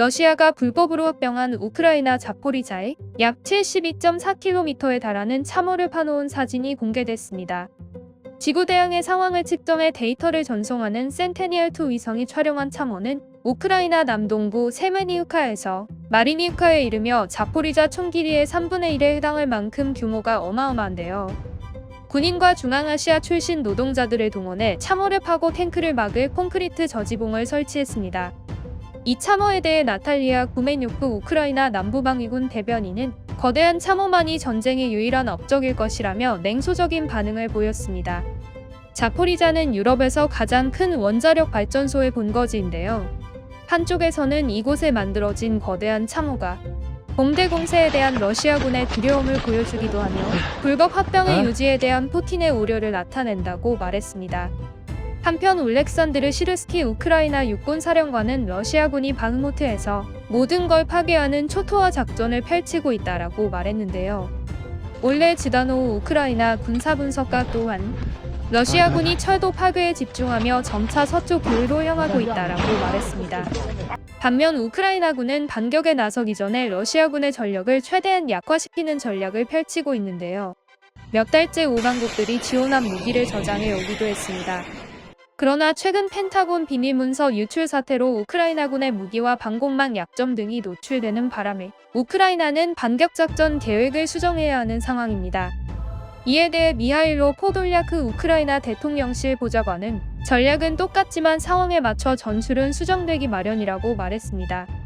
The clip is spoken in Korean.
러시아가 불법으로 합병한 우크라이나 자포리자에 약 72.4km에 달하는 참호를 파놓은 사진이 공개됐습니다. 지구대양의 상황을 측정해 데이터를 전송하는 센테니얼2 위성이 촬영한 참호는 우크라이나 남동부 세메니우카에서 마리니우카에 이르며 자포리자 총 길이의 3분의 1에 해당할 만큼 규모가 어마어마한데요. 군인과 중앙아시아 출신 노동자들을 동원해 참호를 파고 탱크를 막을 콘크리트 저지봉을 설치했습니다. 이 참호에 대해 나탈리아 구메뉴크 우크라이나 남부방위군 대변인은 거대한 참호만이 전쟁의 유일한 업적일 것이라며 냉소적인 반응을 보였습니다. 자포리자는 유럽에서 가장 큰 원자력 발전소의 본거지인데요. 한쪽에서는 이곳에 만들어진 거대한 참호가 공대 공세에 대한 러시아군의 두려움을 보여주기도 하며 불법 합병의 어? 유지에 대한 푸틴의 우려를 나타낸다고 말했습니다. 한편 올렉산드르 시르스키 우크라이나 육군 사령관은 러시아군이 바흐무트에서 모든 걸 파괴하는 초토화 작전을 펼치고 있다라고 말했는데요. 올레 지다노우 우크라이나 군사분석가 또한 러시아군이 철도 파괴에 집중하며 점차 서쪽 교회로 향하고 있다라고 말했습니다. 반면 우크라이나군은 반격에 나서기 전에 러시아군의 전력을 최대한 약화시키는 전략을 펼치고 있는데요. 몇 달째 오방국들이 지원한 무기를 저장해 오기도 했습니다. 그러나 최근 펜타곤 비밀문서 유출 사태로 우크라이나군의 무기와 방공망 약점 등이 노출되는 바람에 우크라이나는 반격작전 계획을 수정해야 하는 상황입니다. 이에 대해 미하일로 포돌야크 우크라이나 대통령실 보좌관은 전략은 똑같지만 상황에 맞춰 전술은 수정되기 마련이라고 말했습니다.